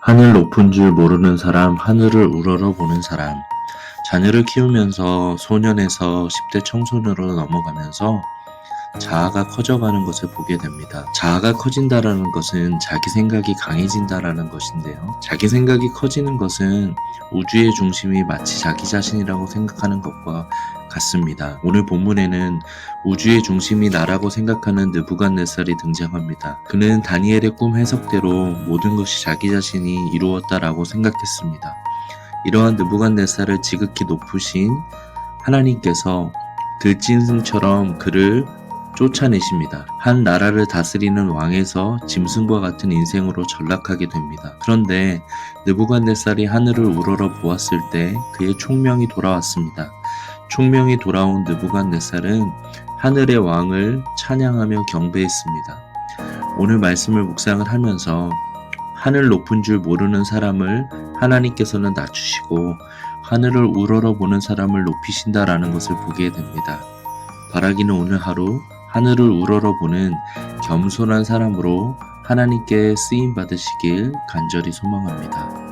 하늘 높은 줄 모르는 사람, 하늘을 우러러 보는 사람. 자녀를 키우면서 소년에서 10대 청소년으로 넘어가면서 자아가 커져가는 것을 보게 됩니다. 자아가 커진다라는 것은 자기 생각이 강해진다라는 것인데요. 자기 생각이 커지는 것은 우주의 중심이 마치 자기 자신이라고 생각하는 것과 같습니다. 오늘 본문에는 우주의 중심이 나라고 생각하는 느부갓네살이 등장합니다. 그는 다니엘의 꿈 해석대로 모든 것이 자기 자신이 이루었다라고 생각했습니다. 이러한 느부갓네살을 지극히 높으신 하나님께서 들짐승처럼 그를 쫓아내십니다. 한 나라를 다스리는 왕에서 짐승과 같은 인생으로 전락하게 됩니다. 그런데 느부갓네살이 하늘을 우러러 보았을 때 그의 총명이 돌아왔습니다. 총명이 돌아온 느부갓네살은 하늘의 왕을 찬양하며 경배했습니다. 오늘 말씀을 묵상을 하면서 하늘 높은 줄 모르는 사람을 하나님께서는 낮추시고 하늘을 우러러 보는 사람을 높이신다라는 것을 보게 됩니다. 바라기는 오늘 하루 하늘을 우러러 보는 겸손한 사람으로 하나님께 쓰임 받으시길 간절히 소망합니다.